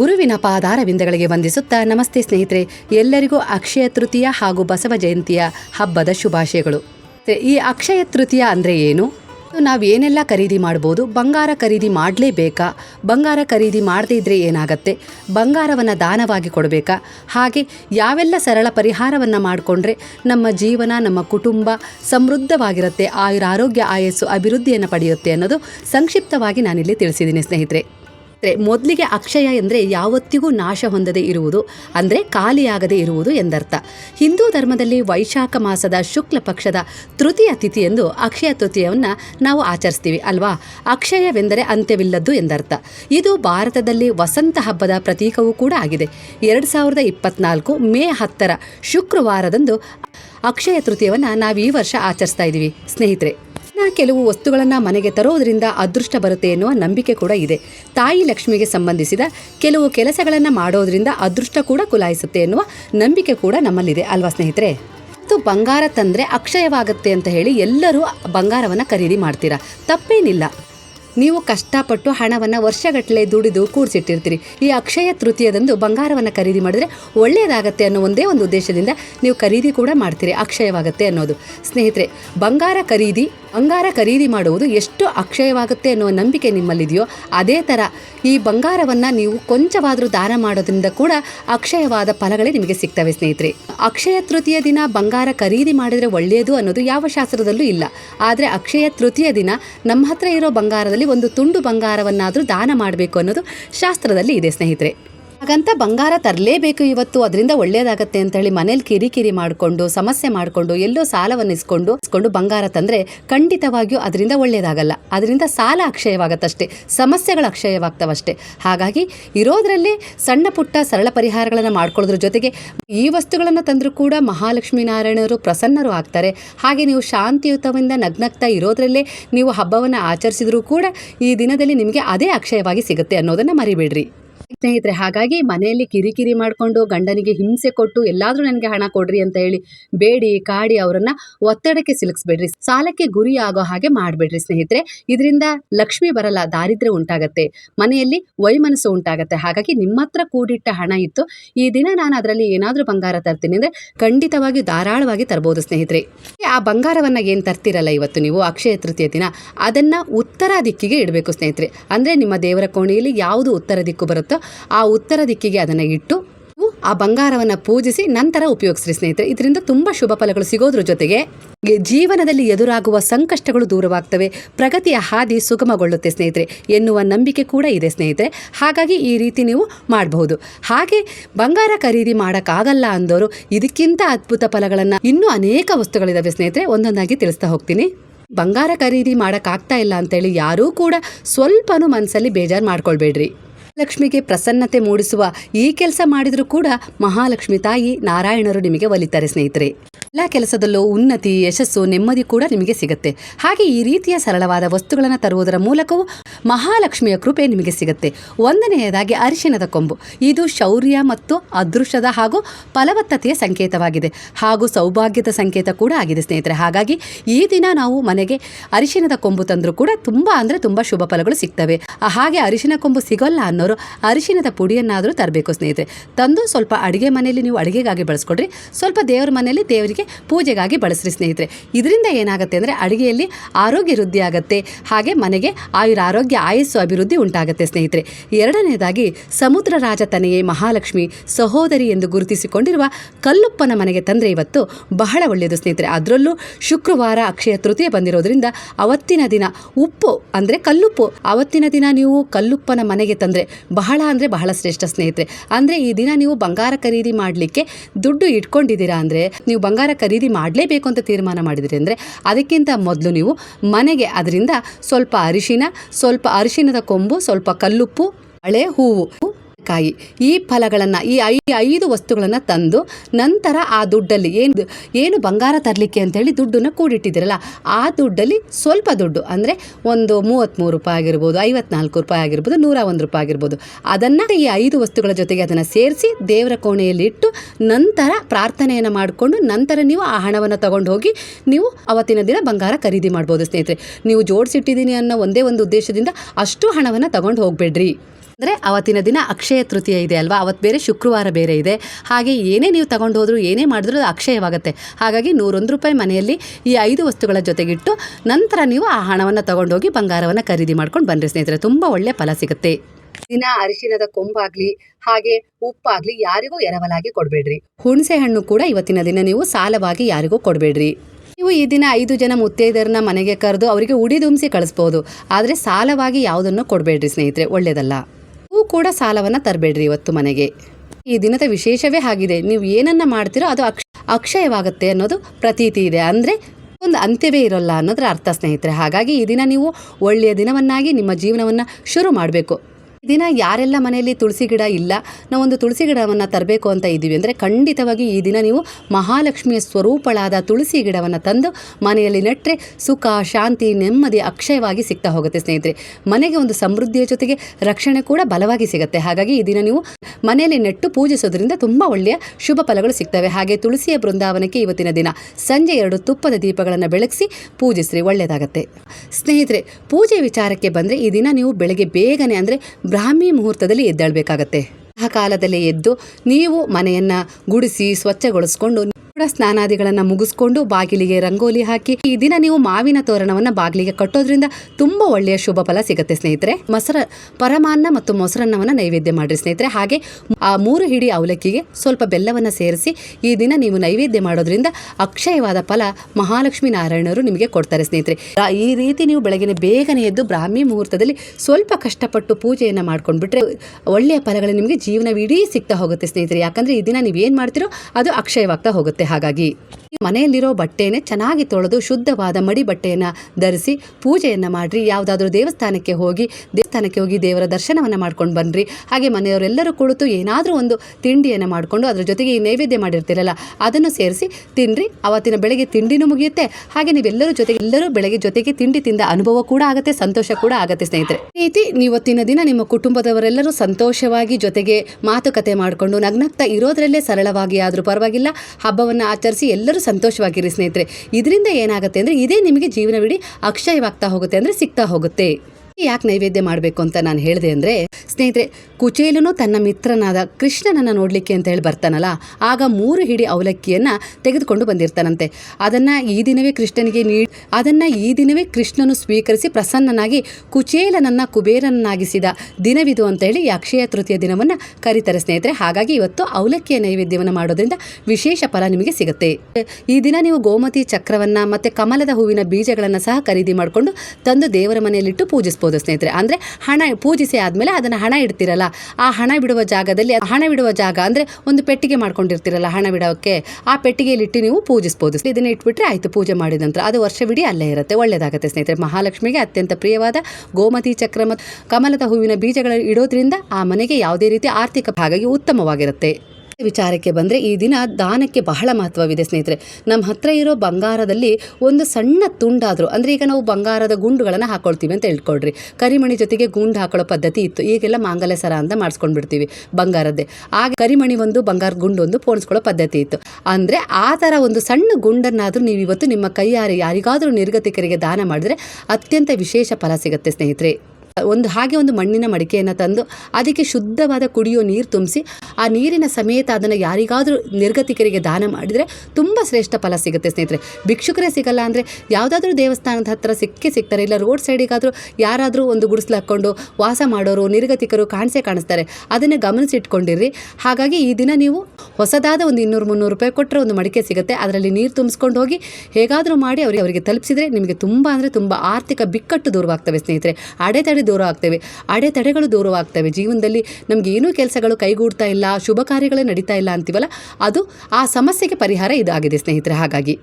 ಗುರುವಿನ ಪಾದಾರವಿಂದಗಳಿಗೆ ವಂದಿಸುತ್ತಾ ನಮಸ್ತೆ ಸ್ನೇಹಿತರೆ, ಎಲ್ಲರಿಗೂ ಅಕ್ಷಯ ತೃತೀಯ ಹಾಗೂ ಬಸವ ಜಯಂತಿಯ ಹಬ್ಬದ ಶುಭಾಶಯಗಳು. ಈ ಅಕ್ಷಯ ತೃತೀಯ ಅಂದರೆ ಏನು? ನಾವು ಏನೆಲ್ಲ ಖರೀದಿ ಮಾಡ್ಬೋದು? ಬಂಗಾರ ಖರೀದಿ ಮಾಡಲೇಬೇಕಾ? ಬಂಗಾರ ಖರೀದಿ ಮಾಡದೇ ಇದ್ದರೆ ಏನಾಗತ್ತೆ? ಬಂಗಾರವನ್ನು ದಾನವಾಗಿ ಕೊಡಬೇಕಾ? ಹಾಗೆ ಯಾವೆಲ್ಲ ಸರಳ ಪರಿಹಾರವನ್ನು ಮಾಡಿಕೊಂಡ್ರೆ ನಮ್ಮ ಜೀವನ, ನಮ್ಮ ಕುಟುಂಬ ಸಮೃದ್ಧವಾಗಿರುತ್ತೆ ಆಯುರ ಆರೋಗ್ಯ ಆಯಸ್ಸು, ಅಭಿವೃದ್ಧಿಯನ್ನು ಪಡೆಯುತ್ತೆ ಅನ್ನೋದು ಸಂಕ್ಷಿಪ್ತವಾಗಿ ನಾನಿಲ್ಲಿ ತಿಳಿಸಿದ್ದೀನಿ ಸ್ನೇಹಿತರೆ. ಅಂದರೆ ಮೊದಲಿಗೆ ಅಕ್ಷಯ ಎಂದರೆ ಯಾವತ್ತಿಗೂ ನಾಶ ಹೊಂದದೇ ಇರುವುದು, ಅಂದರೆ ಖಾಲಿಯಾಗದೇ ಇರುವುದು ಎಂದರ್ಥ. ಹಿಂದೂ ಧರ್ಮದಲ್ಲಿ ವೈಶಾಖ ಮಾಸದ ಶುಕ್ಲ ಪಕ್ಷದ ತೃತೀಯ ತಿಥಿ ಎಂದು ಅಕ್ಷಯ ತೃತೀಯವನ್ನು ನಾವು ಆಚರಿಸ್ತೀವಿ ಅಲ್ವಾ? ಅಕ್ಷಯವೆಂದರೆ ಅಂತ್ಯವಿಲ್ಲದ್ದು ಎಂದರ್ಥ. ಇದು ಭಾರತದಲ್ಲಿ ವಸಂತ ಹಬ್ಬದ ಪ್ರತೀಕವೂ ಕೂಡ ಆಗಿದೆ. ಎರಡು ಸಾವಿರದ ಇಪ್ಪತ್ನಾಲ್ಕು ಮೇ ಹತ್ತರ ಶುಕ್ರವಾರದಂದು ಅಕ್ಷಯ ತೃತೀಯವನ್ನು ನಾವು ಈ ವರ್ಷ ಆಚರಿಸ್ತಾ ಇದ್ದೀವಿ ಸ್ನೇಹಿತರೆ. ಕೆಲವು ವಸ್ತುಗಳನ್ನು ಮನೆಗೆ ತರೋದ್ರಿಂದ ಅದೃಷ್ಟ ಬರುತ್ತೆ ಎನ್ನುವ ನಂಬಿಕೆ ಕೂಡ ಇದೆ. ತಾಯಿ ಲಕ್ಷ್ಮಿಗೆ ಸಂಬಂಧಿಸಿದ ಕೆಲವು ಕೆಲಸಗಳನ್ನು ಮಾಡೋದ್ರಿಂದ ಅದೃಷ್ಟ ಕೂಡ ಕುಲಾಯಿಸುತ್ತೆ ಎನ್ನುವ ನಂಬಿಕೆ ಕೂಡ ನಮ್ಮಲ್ಲಿದೆ ಅಲ್ವಾ ಸ್ನೇಹಿತರೆ? ಮತ್ತು ಬಂಗಾರ ತಂದರೆ ಅಕ್ಷಯವಾಗುತ್ತೆ ಅಂತ ಹೇಳಿ ಎಲ್ಲರೂ ಬಂಗಾರವನ್ನು ಖರೀದಿ ಮಾಡ್ತೀರಾ? ತಪ್ಪೇನಿಲ್ಲ. ನೀವು ಕಷ್ಟಪಟ್ಟು ಹಣವನ್ನು ವರ್ಷಗಟ್ಟಲೆ ದುಡಿದು ಕೂಡಿಸಿಟ್ಟಿರ್ತೀರಿ ಈ ಅಕ್ಷಯ ತೃತೀಯದಂದು ಬಂಗಾರವನ್ನು ಖರೀದಿ ಮಾಡಿದ್ರೆ ಒಳ್ಳೆಯದಾಗತ್ತೆ ಅನ್ನೋ ಒಂದೇ ಒಂದು ಉದ್ದೇಶದಿಂದ ನೀವು ಖರೀದಿ ಕೂಡ ಮಾಡ್ತೀರಿ, ಅಕ್ಷಯವಾಗುತ್ತೆ ಅನ್ನೋದು. ಸ್ನೇಹಿತರೆ, ಬಂಗಾರ ಖರೀದಿ ಬಂಗಾರ ಖರೀದಿ ಮಾಡುವುದು ಎಷ್ಟು ಅಕ್ಷಯವಾಗುತ್ತೆ ಅನ್ನೋ ನಂಬಿಕೆ ನಿಮ್ಮಲ್ಲಿದೆಯೋ, ಅದೇ ಥರ ಈ ಬಂಗಾರವನ್ನು ನೀವು ಕೊಂಚವಾದರೂ ದಾನ ಮಾಡೋದ್ರಿಂದ ಕೂಡ ಅಕ್ಷಯವಾದ ಫಲಗಳೇ ನಿಮಗೆ ಸಿಗ್ತವೆ ಸ್ನೇಹಿತರೆ. ಅಕ್ಷಯ ತೃತೀಯ ದಿನ ಬಂಗಾರ ಖರೀದಿ ಮಾಡಿದರೆ ಒಳ್ಳೆಯದು ಅನ್ನೋದು ಯಾವ ಶಾಸ್ತ್ರದಲ್ಲೂ ಇಲ್ಲ. ಆದರೆ ಅಕ್ಷಯ ತೃತೀಯ ದಿನ ನಮ್ಮ ಹತ್ರ ಇರೋ ಬಂಗಾರದಲ್ಲಿ ಒಂದು ತುಂಡು ಬಂಗಾರವನ್ನಾದರೂ ದಾನ ಮಾಡಬೇಕು ಅನ್ನೋದು ಶಾಸ್ತ್ರದಲ್ಲಿ ಇದೆ ಸ್ನೇಹಿತರೆ. ಹಾಗಂತ ಬಂಗಾರ ತರಲೇಬೇಕು ಇವತ್ತು. ಅದರಿಂದ ಒಳ್ಳೇದಾಗತ್ತೆ ಅಂತ ಹೇಳಿ ಮನೇಲಿ ಕಿರಿಕಿರಿ ಮಾಡಿಕೊಂಡು, ಸಮಸ್ಯೆ ಮಾಡಿಕೊಂಡು, ಎಲ್ಲೋ ಸಾಲವನ್ನು ಇಸ್ಕೊಂಡು ಇಸ್ಕೊಂಡು ಬಂಗಾರ ತಂದ್ರೆ ಖಂಡಿತವಾಗಿಯೂ ಅದರಿಂದ ಒಳ್ಳೇದಾಗಲ್ಲ. ಅದರಿಂದ ಸಾಲ ಅಕ್ಷಯವಾಗತ್ತಷ್ಟೇ. ಸಮಸ್ಯೆಗಳು ಅಕ್ಷಯವಾಗ್ತವಷ್ಟೇ. ಹಾಗಾಗಿ ಇರೋದ್ರಲ್ಲೇ ಸಣ್ಣ ಪುಟ್ಟ ಸರಳ ಪರಿಹಾರಗಳನ್ನು ಮಾಡ್ಕೊಳ್ಳೋದ್ರ ಜೊತೆಗೆ ಈ ವಸ್ತುಗಳನ್ನು ತಂದರೂ ಕೂಡ ಮಹಾಲಕ್ಷ್ಮೀ ನಾರಾಯಣರು ಪ್ರಸನ್ನರು ಆಗ್ತಾರೆ. ಹಾಗೆ ನೀವು ಶಾಂತಿಯುತವಿಂದ ನಗ್ನಗ್ತಾ ಇರೋದ್ರಲ್ಲೇ ನೀವು ಹಬ್ಬವನ್ನು ಆಚರಿಸಿದರೂ ಕೂಡ ಈ ದಿನದಲ್ಲಿ ನಿಮಗೆ ಅದೇ ಅಕ್ಷಯವಾಗಿ ಸಿಗುತ್ತೆ ಅನ್ನೋದನ್ನು ಮರಿಬೇಡ್ರಿ. ಸ್ನೇಹಿತರೆ, ಹಾಗಾಗಿ ಮನೆಯಲ್ಲಿ ಕಿರಿಕಿರಿ ಮಾಡಿಕೊಂಡು ಗಂಡನಿಗೆ ಹಿಂಸೆ ಕೊಟ್ಟು ಎಲ್ಲಾದರೂ ನನಗೆ ಹಣ ಕೊಡ್ರಿ ಅಂತ ಹೇಳಿ ಬೇಡಿ, ಕಾಡಿ ಅವರನ್ನ ಒತ್ತಡಕ್ಕೆ ಸಿಲುಕಿಸ್ಬೇಡ್ರಿ. ಸಾಲಕ್ಕೆ ಗುರಿ ಆಗೋ ಹಾಗೆ ಮಾಡಬೇಡ್ರಿ ಸ್ನೇಹಿತರೆ. ಇದರಿಂದ ಲಕ್ಷ್ಮಿ ಬರಲ್ಲ, ದಾರಿದ್ರ್ಯ ಉಂಟಾಗತ್ತೆ. ಮನೆಯಲ್ಲಿ ವೈಮನಸ್ಸು ಉಂಟಾಗತ್ತೆ. ಹಾಗಾಗಿ ನಿಮ್ಮ ಹತ್ರ ಕೂಡಿಟ್ಟ ಹಣ ಇತ್ತು, ಈ ದಿನ ನಾನು ಅದರಲ್ಲಿ ಏನಾದರೂ ಬಂಗಾರ ತರ್ತೀನಿ ಅಂದರೆ ಖಂಡಿತವಾಗಿ ಧಾರಾಳವಾಗಿ ತರ್ಬೋದು ಸ್ನೇಹಿತರೆ. ಆ ಬಂಗಾರವನ್ನ ಏನು ತರ್ತಿರಲ್ಲ ಇವತ್ತು ನೀವು? ಅಕ್ಷಯ ತೃತೀಯ ದಿನ. ಅದನ್ನ ಉತ್ತರ ದಿಕ್ಕಿಗೆ ಇಡಬೇಕು ಸ್ನೇಹಿತರೆ. ಅಂದರೆ ನಿಮ್ಮ ದೇವರ ಕೋಣೆಯಲ್ಲಿ ಯಾವುದು ಉತ್ತರ ದಿಕ್ಕು ಬರುತ್ತೋ ಆ ಉತ್ತರ ದಿಕ್ಕಿಗೆ ಅದನ್ನು ಇಟ್ಟು ಆ ಬಂಗಾರವನ್ನು ಪೂಜಿಸಿ ನಂತರ ಉಪಯೋಗಿಸ್ರಿ ಸ್ನೇಹಿತರೆ. ಇದರಿಂದ ತುಂಬ ಶುಭ ಫಲಗಳು ಸಿಗೋದ್ರ ಜೊತೆಗೆ ಜೀವನದಲ್ಲಿ ಎದುರಾಗುವ ಸಂಕಷ್ಟಗಳು ದೂರವಾಗ್ತವೆ. ಪ್ರಗತಿಯ ಹಾದಿ ಸುಗಮಗೊಳ್ಳುತ್ತೆ ಸ್ನೇಹಿತರೆ. ಎನ್ನುವ ನಂಬಿಕೆ ಕೂಡ ಇದೆ ಸ್ನೇಹಿತರೆ. ಹಾಗಾಗಿ ಈ ರೀತಿ ನೀವು ಮಾಡಬಹುದು. ಹಾಗೆ ಬಂಗಾರ ಖರೀದಿ ಮಾಡೋಕ್ಕಾಗಲ್ಲ ಅಂದವರು ಇದಕ್ಕಿಂತ ಅದ್ಭುತ ಫಲಗಳನ್ನು ಇನ್ನೂ ಅನೇಕ ವಸ್ತುಗಳಿದ್ದಾವೆ ಸ್ನೇಹಿತರೆ. ಒಂದೊಂದಾಗಿ ತಿಳಿಸ್ತಾ ಹೋಗ್ತೀನಿ. ಬಂಗಾರ ಖರೀದಿ ಮಾಡೋಕ್ಕಾಗ್ತಾ ಇಲ್ಲ ಅಂತೇಳಿ ಯಾರೂ ಕೂಡ ಸ್ವಲ್ಪನೂ ಮನಸ್ಸಲ್ಲಿ ಬೇಜಾರು ಮಾಡ್ಕೊಳ್ಬೇಡ್ರಿ. ಲಕ್ಷ್ಮಿಗೆ ಪ್ರಸನ್ನತೆ ಮೂಡಿಸುವ ಈ ಕೆಲಸ ಮಾಡಿದರೂ ಕೂಡ ಮಹಾಲಕ್ಷ್ಮಿ ತಾಯಿ ನಾರಾಯಣರು ನಿಮಗೆ ಒಲಿತಾರೆ ಸ್ನೇಹಿತರೆ. ಎಲ್ಲ ಕೆಲಸದಲ್ಲೂ ಉನ್ನತಿ, ಯಶಸ್ಸು, ನೆಮ್ಮದಿ ಕೂಡ ನಿಮಗೆ ಸಿಗುತ್ತೆ. ಹಾಗೆ ಈ ರೀತಿಯ ಸರಳವಾದ ವಸ್ತುಗಳನ್ನು ತರುವುದರ ಮೂಲಕವೂ ಮಹಾಲಕ್ಷ್ಮಿಯ ಕೃಪೆ ನಿಮಗೆ ಸಿಗುತ್ತೆ. ಒಂದನೆಯದಾಗಿ ಅರಿಶಿಣದ ಕೊಂಬು. ಇದು ಶೌರ್ಯ ಮತ್ತು ಅದೃಷ್ಟದ ಹಾಗೂ ಫಲವತ್ತತೆಯ ಸಂಕೇತವಾಗಿದೆ. ಹಾಗೂ ಸೌಭಾಗ್ಯದ ಸಂಕೇತ ಕೂಡ ಆಗಿದೆ ಸ್ನೇಹಿತರೆ. ಹಾಗಾಗಿ ಈ ದಿನ ನಾವು ಮನೆಗೆ ಅರಿಶಿಣದ ಕೊಂಬು ತಂದರೂ ಕೂಡ ತುಂಬ ಅಂದರೆ ತುಂಬ ಶುಭ ಫಲಗಳು ಸಿಗ್ತವೆ. ಹಾಗೆ ಅರಿಶಿನ ಕೊಂಬು ಸಿಗೋಲ್ಲ ಅನ್ನೋರು ಅರಿಶಿಣದ ಪುಡಿಯನ್ನಾದರೂ ತರಬೇಕು ಸ್ನೇಹಿತರೆ. ತಂದು ಸ್ವಲ್ಪ ಅಡುಗೆ ಮನೆಯಲ್ಲಿ ನೀವು ಅಡುಗೆಗಾಗಿ ಬಳಸ್ಕೊಡ್ರಿ. ಸ್ವಲ್ಪ ದೇವರ ಮನೆಯಲ್ಲಿ ದೇವರಿಗೆ ಪೂಜೆಗಾಗಿ ಬಳಸ್ರಿ ಸ್ನೇಹಿತರೆ. ಇದರಿಂದ ಏನಾಗುತ್ತೆ ಅಂದರೆ ಅಡುಗೆಯಲ್ಲಿ ಆರೋಗ್ಯ ವೃದ್ಧಿ ಆಗುತ್ತೆ. ಹಾಗೆ ಮನೆಗೆ ಆಯುರ ಆರೋಗ್ಯ ಆಯಸ್ಸು ಅಭಿವೃದ್ಧಿ ಉಂಟಾಗುತ್ತೆ ಸ್ನೇಹಿತರೆ. ಎರಡನೇದಾಗಿ ಸಮುದ್ರ ರಾಜ ತನೆಯೇ ಮಹಾಲಕ್ಷ್ಮಿ, ಸಹೋದರಿ ಎಂದು ಗುರುತಿಸಿಕೊಂಡಿರುವ ಕಲ್ಲುಪ್ಪನ ಮನೆಗೆ ತಂದರೆ ಇವತ್ತು ಬಹಳ ಒಳ್ಳೆಯದು ಸ್ನೇಹಿತರೆ. ಅದರಲ್ಲೂ ಶುಕ್ರವಾರ ಅಕ್ಷಯ ತೃತೀಯ ಬಂದಿರೋದ್ರಿಂದ ಅವತ್ತಿನ ದಿನ ಉಪ್ಪು ಅಂದರೆ ಕಲ್ಲುಪ್ಪು. ಅವತ್ತಿನ ದಿನ ನೀವು ಕಲ್ಲುಪ್ಪನ ಮನೆಗೆ ತಂದರೆ ಬಹಳ ಅಂದರೆ ಬಹಳ ಶ್ರೇಷ್ಠ ಸ್ನೇಹಿತರೆ. ಅಂದರೆ ಈ ದಿನ ನೀವು ಬಂಗಾರ ಖರೀದಿ ಮಾಡಲಿಕ್ಕೆ ದುಡ್ಡು ಇಟ್ಕೊಂಡಿದ್ದೀರಾ ಅಂದರೆ ನೀವು ಬಂಗಾರ ಖರೀದಿ ಮಾಡಲೇಬೇಕು ಅಂತ ತೀರ್ಮಾನ ಮಾಡಿದಿರಿ ಅಂದರೆ ಅದಕ್ಕಿಂತ ಮೊದಲು ನೀವು ಮನೆಗೆ ಅದರಿಂದ ಸ್ವಲ್ಪ ಅರಿಶಿನ, ಸ್ವಲ್ಪ ಅರಿಶಿನದ ಕೊಂಬು, ಸ್ವಲ್ಪ ಕಲ್ಲುಪ್ಪು ಹಳೆ ಹೂವು ಕಾಯಿ. ಈ ಫಲಗಳನ್ನು, ಈ ಐ ಐದು ವಸ್ತುಗಳನ್ನು ತಂದು ನಂತರ ಆ ದುಡ್ಡಲ್ಲಿ ಏನು ಏನು ಬಂಗಾರ ತರಲಿಕ್ಕೆ ಅಂತೇಳಿ ದುಡ್ಡನ್ನು ಕೂಡಿಟ್ಟಿದ್ದೀರಲ್ಲ, ಆ ದುಡ್ಡಲ್ಲಿ ಸ್ವಲ್ಪ ದುಡ್ಡು, ಅಂದರೆ ಒಂದು ಮೂವತ್ತ್ಮೂರು ರೂಪಾಯಿ ಆಗಿರ್ಬೋದು, ಐವತ್ನಾಲ್ಕು ರೂಪಾಯಿ ಆಗಿರ್ಬೋದು, ನೂರ ಒಂದು ರೂಪಾಯಿ ಆಗಿರ್ಬೋದು, ಅದನ್ನು ಈ ಐದು ವಸ್ತುಗಳ ಜೊತೆಗೆ ಅದನ್ನು ಸೇರಿಸಿ ದೇವರ ಕೋಣೆಯಲ್ಲಿ ಇಟ್ಟು ನಂತರ ಪ್ರಾರ್ಥನೆಯನ್ನು ಮಾಡಿಕೊಂಡು ನಂತರ ನೀವು ಆ ಹಣವನ್ನು ತಗೊಂಡು ಹೋಗಿ ನೀವು ಅವತ್ತಿನ ದಿನ ಬಂಗಾರ ಖರೀದಿ ಮಾಡ್ಬೋದು ಸ್ನೇಹಿತರೆ. ನೀವು ಜೋಡಿಸಿಟ್ಟಿದ್ದೀನಿ ಅನ್ನೋ ಒಂದೇ ಒಂದು ಉದ್ದೇಶದಿಂದ ಅಷ್ಟು ಹಣವನ್ನು ತಗೊಂಡು ಹೋಗಬೇಡ್ರಿ. ಅಂದರೆ ಅವತ್ತಿನ ದಿನ ಅಕ್ಷಯ ತೃತೀಯ ಇದೆ ಅಲ್ವಾ? ಅವತ್ತು ಬೇರೆ ಶುಕ್ರವಾರ ಬೇರೆ ಇದೆ. ಹಾಗೆ ಏನೇ ನೀವು ತಗೊಂಡು ಹೋದರೂ, ಏನೇ ಮಾಡಿದ್ರೂ ಅಕ್ಷಯವಾಗುತ್ತೆ. ಹಾಗಾಗಿ ನೂರೊಂದು ರೂಪಾಯಿ ಮನೆಯಲ್ಲಿ ಈ ಐದು ವಸ್ತುಗಳ ಜೊತೆಗಿಟ್ಟು ನಂತರ ನೀವು ಆ ಹಣವನ್ನು ತಗೊಂಡೋಗಿ ಬಂಗಾರವನ್ನು ಖರೀದಿ ಮಾಡ್ಕೊಂಡು ಬನ್ನಿರಿ ಸ್ನೇಹಿತರೆ. ತುಂಬ ಒಳ್ಳೆಯ ಫಲ ಸಿಗುತ್ತೆ. ದಿನ ಅರಿಶಿನದ ಕೊಂಬಾಗ್ಲಿ, ಹಾಗೆ ಉಪ್ಪಾಗ್ಲಿ ಯಾರಿಗೂ ಎರವಲಾಗಿ ಕೊಡಬೇಡ್ರಿ. ಹುಣಸೆ ಹಣ್ಣು ಕೂಡ ಇವತ್ತಿನ ದಿನ ನೀವು ಸಾಲವಾಗಿ ಯಾರಿಗೂ ಕೊಡಬೇಡ್ರಿ. ನೀವು ಈ ದಿನ ಐದು ಜನ ಮುತ್ತೈದರನ್ನ ಮನೆಗೆ ಕರೆದು ಅವರಿಗೆ ಉಡಿದುಂಬಿಸಿ ಕಳಿಸ್ಬೋದು. ಆದರೆ ಸಾಲವಾಗಿ ಯಾವುದನ್ನು ಕೊಡಬೇಡ್ರಿ ಸ್ನೇಹಿತರೆ? ಒಳ್ಳೆಯದಲ್ಲ ನೀವು ಕೂಡ ಸಾಲವನ್ನು ತರಬೇಡ್ರಿ ಇವತ್ತು ಮನೆಗೆ. ಈ ದಿನದ ವಿಶೇಷವೇ ಆಗಿದೆ ನೀವು ಏನನ್ನ ಮಾಡ್ತೀರೋ ಅದು ಅಕ್ಷ, ಅಕ್ಷಯವಾಗುತ್ತೆ ಅನ್ನೋದು ಪ್ರತೀತಿ ಇದೆ. ಅಂದರೆ ಒಂದು ಅಂತ್ಯವೇ ಇರೋಲ್ಲ ಅನ್ನೋದರ ಅರ್ಥ ಸ್ನೇಹಿತರೆ. ಹಾಗಾಗಿ ಈ ದಿನ ನೀವು ಒಳ್ಳೆಯ ದಿನವನ್ನಾಗಿ ನಿಮ್ಮ ಜೀವನವನ್ನು ಶುರು ಮಾಡಬೇಕು. ದಿನ ಯಾರೆಲ್ಲ ಮನೆಯಲ್ಲಿ ತುಳಸಿ ಗಿಡ ಇಲ್ಲ ನಾವೊಂದು ತುಳಸಿ ಗಿಡವನ್ನು ತರಬೇಕು ಅಂತ ಇದ್ದೀವಿ ಅಂದರೆ ಖಂಡಿತವಾಗಿ ಈ ದಿನ ನೀವು ಮಹಾಲಕ್ಷ್ಮಿಯ ಸ್ವರೂಪಳಾದ ತುಳಸಿ ಗಿಡವನ್ನು ತಂದು ಮನೆಯಲ್ಲಿ ನೆಟ್ಟರೆ ಸುಖ, ಶಾಂತಿ, ನೆಮ್ಮದಿ, ಅಕ್ಷಯವಾಗಿ ಸಿಗ್ತಾ ಹೋಗುತ್ತೆ ಸ್ನೇಹಿತರೆ. ಮನೆಗೆ ಒಂದು ಸಮೃದ್ಧಿಯ ಜೊತೆಗೆ ರಕ್ಷಣೆ ಕೂಡ ಬಲವಾಗಿ ಸಿಗುತ್ತೆ. ಹಾಗಾಗಿ ಈ ದಿನ ನೀವು ಮನೆಯಲ್ಲಿ ನೆಟ್ಟು ಪೂಜಿಸೋದ್ರಿಂದ ತುಂಬ ಒಳ್ಳೆಯ ಶುಭ ಫಲಗಳು ಸಿಗ್ತವೆ. ಹಾಗೆ ತುಳಸಿಯ ಬೃಂದಾವನಕ್ಕೆ ಇವತ್ತಿನ ದಿನ ಸಂಜೆ ಎರಡು ತುಪ್ಪದ ದೀಪಗಳನ್ನು ಬೆಳಗಿಸಿ ಪೂಜಿಸ್ರಿ ಒಳ್ಳೆಯದಾಗತ್ತೆ ಸ್ನೇಹಿತರೆ, ಪೂಜೆ ವಿಚಾರಕ್ಕೆ ಬಂದರೆ ಈ ದಿನ ನೀವು ಬೆಳಗ್ಗೆ ಬೇಗನೆ ಅಂದರೆ ಬ್ರಾಹ್ಮಿ ಮುಹೂರ್ತದಲ್ಲಿ ಎದ್ದೇಳಬೇಕಾಗತ್ತೆ. ಆ ಕಾಲದಲ್ಲೇ ಎದ್ದು ನೀವು ಮನೆಯನ್ನು ಗುಡಿಸಿ ಸ್ವಚ್ಛಗೊಳಿಸ್ಕೊಂಡು ಕೂಡ ಸ್ನಾನಾದಿಗಳನ್ನು ಮುಗಿಸ್ಕೊಂಡು ಬಾಗಿಲಿಗೆ ರಂಗೋಲಿ ಹಾಕಿ ಈ ದಿನ ನೀವು ಮಾವಿನ ತೋರಣವನ್ನು ಬಾಗಿಲಿಗೆ ಕಟ್ಟೋದ್ರಿಂದ ತುಂಬಾ ಒಳ್ಳೆಯ ಶುಭ ಫಲ ಸಿಗುತ್ತೆ ಸ್ನೇಹಿತರೆ. ಮೊಸರ, ಪರಮಾನ್ನ ಮತ್ತು ಮೊಸರನ್ನವನ್ನು ನೈವೇದ್ಯ ಮಾಡಿರಿ ಸ್ನೇಹಿತರೆ. ಹಾಗೆ ಆ ಮೂರು ಹಿಡಿ ಅವಲಕ್ಕಿಗೆ ಸ್ವಲ್ಪ ಬೆಲ್ಲವನ್ನು ಸೇರಿಸಿ ಈ ದಿನ ನೀವು ನೈವೇದ್ಯ ಮಾಡೋದ್ರಿಂದ ಅಕ್ಷಯವಾದ ಫಲ ಮಹಾಲಕ್ಷ್ಮಿ ನಾರಾಯಣರು ನಿಮಗೆ ಕೊಡ್ತಾರೆ ಸ್ನೇಹಿತರೆ. ಈ ರೀತಿ ನೀವು ಬೆಳಗಿನ ಬೇಗನೆ ಎದ್ದು ಬ್ರಾಹ್ಮಿ ಮುಹೂರ್ತದಲ್ಲಿ ಸ್ವಲ್ಪ ಕಷ್ಟಪಟ್ಟು ಪೂಜೆಯನ್ನು ಮಾಡ್ಕೊಂಡ್ಬಿಟ್ರೆ ಒಳ್ಳೆಯ ಫಲಗಳು ನಿಮಗೆ ಜೀವನವಿಡೀ ಸಿಗ್ತಾ ಹೋಗುತ್ತೆ ಸ್ನೇಹಿತರೆ. ಯಾಕಂದ್ರೆ ಈ ದಿನ ನೀವು ಏನು ಮಾಡ್ತೀರೋ ಅದು ಅಕ್ಷಯವಾಗ್ತಾ ಹೋಗುತ್ತೆ. ಹಾಗಾಗಿ ಮನೆಯಲ್ಲಿರೋ ಬಟ್ಟೆನೇ ಚೆನ್ನಾಗಿ ತೊಳೆದು ಶುದ್ಧವಾದ ಮಡಿ ಬಟ್ಟೆಯನ್ನು ಧರಿಸಿ ಪೂಜೆಯನ್ನು ಮಾಡಿರಿ. ಯಾವುದಾದ್ರೂ ದೇವಸ್ಥಾನಕ್ಕೆ ಹೋಗಿ ದೇವಸ್ಥಾನಕ್ಕೆ ಹೋಗಿ ದೇವರ ದರ್ಶನವನ್ನು ಮಾಡ್ಕೊಂಡು ಬನ್ನಿರಿ ಹಾಗೆ ಮನೆಯವರೆಲ್ಲರೂ ಕುಳಿತು ಏನಾದರೂ ಒಂದು ತಿಂಡಿಯನ್ನು ಮಾಡಿಕೊಂಡು ಅದರ ಜೊತೆಗೆ ಈ ನೈವೇದ್ಯ ಮಾಡಿರ್ತೀರಲ್ಲ, ಅದನ್ನು ಸೇರಿಸಿ ತಿನ್ನಿರಿ ಅವತ್ತಿನ ಬೆಳಗ್ಗೆ ತಿಂಡಿನೂ ಮುಗಿಯುತ್ತೆ. ಹಾಗೆ ನೀವೆಲ್ಲರೂ ಜೊತೆಗೆ, ಎಲ್ಲರೂ ಬೆಳಗ್ಗೆ ಜೊತೆಗೆ ತಿಂಡಿ ತಿಂದ ಅನುಭವ ಕೂಡ ಆಗುತ್ತೆ, ಸಂತೋಷ ಕೂಡ ಆಗುತ್ತೆ ಸ್ನೇಹಿತರೆ. ರೀತಿ ನೀವತ್ತಿನ ದಿನ ನಿಮ್ಮ ಕುಟುಂಬದವರೆಲ್ಲರೂ ಸಂತೋಷವಾಗಿ ಜೊತೆಗೆ ಮಾತುಕತೆ ಮಾಡಿಕೊಂಡು ನಗ್ನಗ್ತಾ ಇರೋದ್ರಲ್ಲೇ ಸರಳವಾಗಿ ಆದರೂ ಪರವಾಗಿಲ್ಲ. ಹಬ್ಬವನ್ನು ಆಚರಿಸಿ ಎಲ್ಲರೂ ಸಂತೋಷವಾಗಿರಿ ಸ್ನೇಹಿತರೆ. ಇದರಿಂದ ಏನಾಗುತ್ತೆ ಅಂದರೆ ಇದೇ ನಿಮಗೆ ಜೀವನವಿಡೀ ಅಕ್ಷಯವಾಗ್ತಾ ಹೋಗುತ್ತೆ ಅಂದರೆ ಸಿಗ್ತಾ ಹೋಗುತ್ತೆ. ಯಾಕೆ ನೈವೇದ್ಯ ಮಾಡಬೇಕು ಅಂತ ನಾನು ಹೇಳಿದೆ ಅಂದರೆ, ಸ್ನೇಹಿತರೆ, ಕುಚೇಲನು ತನ್ನ ಮಿತ್ರನಾದ ಕೃಷ್ಣನನ್ನು ನೋಡಲಿಕ್ಕೆ ಅಂತ ಹೇಳಿ ಬರ್ತಾನಲ್ಲ, ಆಗ ಮೂರು ಹಿಡಿ ಅವಲಕ್ಕಿಯನ್ನು ತೆಗೆದುಕೊಂಡು ಬಂದಿರ್ತಾನಂತೆ. ಅದನ್ನು ಈ ದಿನವೇ ಕೃಷ್ಣನಿಗೆ ನೀಡಿ ಅದನ್ನು ಈ ದಿನವೇ ಕೃಷ್ಣನು ಸ್ವೀಕರಿಸಿ ಪ್ರಸನ್ನನಾಗಿ ಕುಚೇಲನನ್ನು ಕುಬೇರನನ್ನಾಗಿಸಿದ ದಿನವಿದು ಅಂತ ಹೇಳಿ ಅಕ್ಷಯ ತೃತೀಯ ದಿನವನ್ನು ಕರೀತಾರೆ ಸ್ನೇಹಿತರೆ. ಹಾಗಾಗಿ ಇವತ್ತು ಅವಲಕ್ಕಿಯ ನೈವೇದ್ಯವನ್ನು ಮಾಡೋದ್ರಿಂದ ವಿಶೇಷ ಫಲ ನಿಮಗೆ ಸಿಗುತ್ತೆ. ಈ ದಿನ ನೀವು ಗೋಮತಿ ಚಕ್ರವನ್ನು ಮತ್ತು ಕಮಲದ ಹೂವಿನ ಬೀಜಗಳನ್ನು ಸಹ ಖರೀದಿ ಮಾಡಿಕೊಂಡು ತಂದು ದೇವರ ಮನೆಯಲ್ಲಿಟ್ಟು ಪೂಜಿಸ್ಬೋದು. ಸ್ನೇಹಿತರೆ. ಅಂದರೆ ಹಣ ಪೂಜಿಸಿ ಆದಮೇಲೆ ಅದನ್ನು ಹಣ ಇಡ್ತಿರಲ್ಲ. ಆ ಹಣ ಬಿಡುವ ಜಾಗದಲ್ಲಿ ಹಣ ಬಿಡುವ ಜಾಗ ಅಂದರೆ ಒಂದು ಪೆಟ್ಟಿಗೆ ಮಾಡ್ಕೊಂಡಿರ್ತಿರಲ್ಲ ಹಣ ಬಿಡೋಕ್ಕೆ ಆ ಪೆಟ್ಟಿಗೆಯಲ್ಲಿ ಇಟ್ಟು ನೀವು ಪೂಜಿಸ್ಬೋದು. ಇದನ್ನ ಇಟ್ಬಿಟ್ರೆ ಆಯಿತು ಪೂಜೆ ಮಾಡಿದ ನಂತರ ಅದು ವರ್ಷವಿಡೀ ಅಲ್ಲೇ ಇರುತ್ತೆ. ಒಳ್ಳೆಯದಾಗುತ್ತೆ ಸ್ನೇಹಿತರೆ. ಮಹಾಲಕ್ಷ್ಮಿಗೆ ಅತ್ಯಂತ ಪ್ರಿಯವಾದ ಗೋಮತಿ ಚಕ್ರ ಮತ್ತು ಕಮಲದ ಹೂವಿನ ಬೀಜಗಳನ್ನು ಇಡೋದ್ರಿಂದ ಆ ಮನೆಗೆ ಯಾವುದೇ ರೀತಿ ಆರ್ಥಿಕ ಹಾಗಾಗಿ ಉತ್ತಮವಾಗಿರುತ್ತೆ. ವಿಚಾರಕ್ಕೆ ಬಂದರೆ ಈ ದಿನ ದಾನಕ್ಕೆ ಬಹಳ ಮಹತ್ವವಿದೆ ಸ್ನೇಹಿತರೆ. ನಮ್ಮ ಹತ್ರ ಇರೋ ಬಂಗಾರದಲ್ಲಿ ಒಂದು ಸಣ್ಣ ತುಂಡಾದರೂ ಅಂದರೆ ಈಗ ನಾವು ಬಂಗಾರದ ಗುಂಡುಗಳನ್ನು ಹಾಕೊಳ್ತೀವಿ ಅಂತ ಹೇಳ್ಕೊಳ್ರಿ ಕರಿಮಣಿ ಜೊತೆಗೆ ಗುಂಡು ಹಾಕೊಳ್ಳೋ ಪದ್ಧತಿ ಇತ್ತು, ಈಗೆಲ್ಲ ಮಾಂಗಲ್ಯ ಸರ ಅಂತ ಮಾಡಿಸ್ಕೊಂಡ್ಬಿಡ್ತೀವಿ ಬಂಗಾರದ್ದೇ. ಆಗ ಕರಿಮಣಿ ಒಂದು, ಬಂಗಾರ ಗುಂಡು ಒಂದು ಪೋಣಿಸ್ಕೊಳ್ಳೋ ಪದ್ಧತಿ ಇತ್ತು. ಅಂದರೆ ಆ ಥರ ಒಂದು ಸಣ್ಣ ಗುಂಡನ್ನಾದರೂ ನೀವು ಇವತ್ತು ನಿಮ್ಮ ಕೈಯಾರೆ ಯಾರಿಗಾದರೂ ನಿರ್ಗತಿಕರಿಗೆ ದಾನ ಮಾಡಿದ್ರೆ ಅತ್ಯಂತ ವಿಶೇಷ ಫಲ ಸಿಗುತ್ತೆ ಸ್ನೇಹಿತರೆ. ಒಂದು ಹಾಗೆ ಒಂದು ಮಣ್ಣಿನ ಮಡಿಕೆಯನ್ನು ತಂದು ಅದಕ್ಕೆ ಶುದ್ಧವಾದ ಕುಡಿಯೋ ನೀರು ತುಂಬಿಸಿ ಆ ನೀರಿನ ಸಮೇತ ಅದನ್ನು ಯಾರಿಗಾದರೂ ನಿರ್ಗತಿಕರಿಗೆ ದಾನ ಮಾಡಿದರೆ ತುಂಬ ಶ್ರೇಷ್ಠ ಫಲ ಸಿಗುತ್ತೆ ಸ್ನೇಹಿತರೆ. ಭಿಕ್ಷುಕರೇ ಸಿಗಲ್ಲ ಅಂದರೆ ಯಾವುದಾದ್ರೂ ದೇವಸ್ಥಾನದ ಹತ್ತಿರ ಸಿಕ್ಕೇ ಸಿಗ್ತಾರೆ, ಇಲ್ಲ ರೋಡ್ ಸೈಡಿಗಾದರೂ ಯಾರಾದರೂ ಒಂದು ಗುಡಿಸ್ಲು ಹಾಕ್ಕೊಂಡು ವಾಸ ಮಾಡೋರು, ನಿರ್ಗತಿಕರು ಕಾಣಿಸೇ ಕಾಣಿಸ್ತಾರೆ. ಅದನ್ನು ಗಮನಿಸಿಟ್ಕೊಂಡಿರ್ರಿ. ಹಾಗಾಗಿ ಈ ದಿನ ನೀವು ಹೊಸದಾದ ಒಂದು ಇನ್ನೂರು ಮುನ್ನೂರು ರೂಪಾಯಿ ಕೊಟ್ಟರೆ ಒಂದು ಮಡಿಕೆ ಸಿಗುತ್ತೆ. ಅದರಲ್ಲಿ ನೀರು ತುಂಬಿಸ್ಕೊಂಡು ಹೋಗಿ ಹೇಗಾದರೂ ಮಾಡಿ ಅವರಿಗೆ ಅವರಿಗೆ ತಲುಪಿಸಿದರೆ ನಿಮಗೆ ತುಂಬ ಅಂದರೆ ತುಂಬ ಆರ್ಥಿಕ ಬಿಕ್ಕಟ್ಟು ದೂರವಾಗ್ತವೆ ಸ್ನೇಹಿತರೆ. ಅಡೆತಡೆ ದೂರ ಆಗ್ತವೆ. ಅಡೆತಡೆಗಳು ದೂರವಾಗ್ತವೆ. ಜೀವನದಲ್ಲಿ ನಮಗೆ ಏನೂ ಕೆಲಸಗಳು ಕೈಗೂಡ್ತಾ ಇಲ್ಲ, ಶುಭ ಕಾರ್ಯಗಳೇ ನಡೀತಾ ಇಲ್ಲ ಅಂತೀವಲ್ಲ, ಅದು ಆ ಸಮಸ್ಯೆಗೆ ಪರಿಹಾರ ಇದಾಗಿದೆ ಸ್ನೇಹಿತರೆ, ಹಾಗಾಗಿ.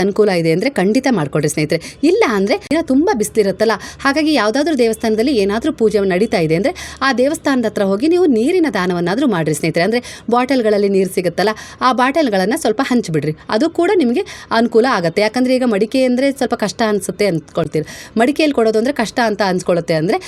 ಅನುಕೂಲ ಇದೆ ಅಂದರೆ ಖಂಡಿತ ಮಾಡಿಕೊಡ್ರಿ ಸ್ನೇಹಿತರೆ. ಇಲ್ಲ ಅಂದರೆ ದಿನ ತುಂಬ ಬಿಸಿಲಿರುತ್ತಲ್ಲ, ಹಾಗಾಗಿ ಯಾವುದಾದ್ರೂ ದೇವಸ್ಥಾನದಲ್ಲಿ ಏನಾದರೂ ಪೂಜೆ ನಡೀತಾ ಇದೆ ಅಂದರೆ ಆ ದೇವಸ್ಥಾನದ ಹತ್ರ ಹೋಗಿ ನೀವು ನೀರಿನ ದಾನವನ್ನಾದರೂ ಮಾಡಿರಿ ಸ್ನೇಹಿತರೆ. ಅಂದರೆ ಬಾಟಲ್ಗಳಲ್ಲಿ ನೀರು ಸಿಗುತ್ತಲ್ಲ, ಆ ಬಾಟಲ್ಗಳನ್ನು ಸ್ವಲ್ಪ ಹಂಚಿಬಿಡ್ರಿ. ಅದು ಕೂಡ ನಿಮಗೆ ಅನುಕೂಲ ಆಗುತ್ತೆ. ಯಾಕಂದರೆ ಈಗ ಮಡಿಕೆ ಅಂದರೆ ಸ್ವಲ್ಪ ಕಷ್ಟ ಅನಿಸುತ್ತೆ ಅಂದ್ಕೊಳ್ತೀರಿ. ಮಡಿಕೆಯಲ್ಲಿ ಕೊಡೋದು ಅಂದರೆ ಕಷ್ಟ ಅಂತ ಅನ್ಸ್ಕೊಳ್ಳುತ್ತೆ ಅಂದರೆ